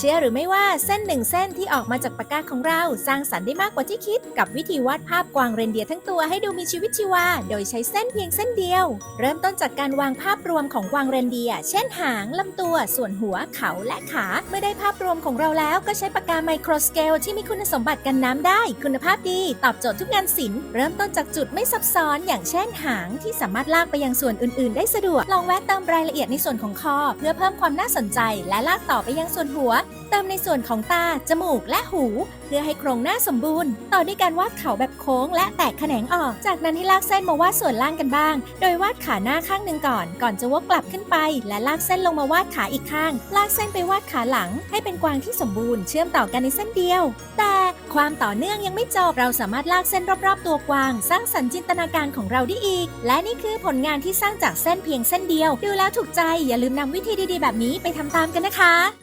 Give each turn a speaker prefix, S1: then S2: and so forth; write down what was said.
S1: ชื่อหรือไม่ว่าเส้นหนึ่งเส้นที่ออกมาจากปากกาของเรา สร้างสรรค์ได้มากกว่าที่คิด กับวิธีวาดภาพกวางเรนเดียร์ทั้งตัวให้ดูมีชีวิตชีวา โดยใช้เส้นเพียงเส้นเดียว เริ่มต้นจากการวางภาพรวมของกวางเรนเดียร์เช่นหางลำตัว ส่วนหัวเขาและขา เมื่อได้ภาพรวมของเราแล้วก็ใช้ปากกาไมโครสเกลที่มีคุณสมบัติกันน้ำได้ คุณภาพดีตอบโจทย์ทุกงานศิลป์เริ่มต้นจากจุดไม่ซับซ้อนอย่างเช่นหางที่สามารถลากไปยังส่วนอื่น ๆ ได้สะดวกลองแวะเติมรายละเอียดในส่วนของคอ เพื่อเพิ่มความน่าสนใจ และลากต่อไปยังส่วนหัวเติมในส่วนของตา จมูก และหู เพื่อให้โครงหน้าสมบูรณ์ ต่อด้วยการวาดเขาแบบโค้งและแตกแขนงออก จากนั้นให้ลากเส้นมาวาดส่วนล่างกันบ้าง โดยวาดขาหน้าข้างหนึ่งก่อน ก่อนจะวกกลับขึ้นไป และลากเส้นลงมาวาดขาอีกข้าง ลากเส้นไปวาดขาหลัง ให้เป็นกวางที่สมบูรณ์เชื่อมต่อกันในเส้นเดียว แต่ความต่อเนื่องยังไม่จบ เราสามารถลากเส้นรอบๆ ตัวกวาง สร้างสรรค์จินตนาการของเราได้อีก และนี่คือผลงานที่สร้างจากเส้นเพียงเส้นเดียว ดูแล้วถูกใจ อย่าลืมนำวิธีดีๆ แบบนี้ไปทำตามกันนะคะ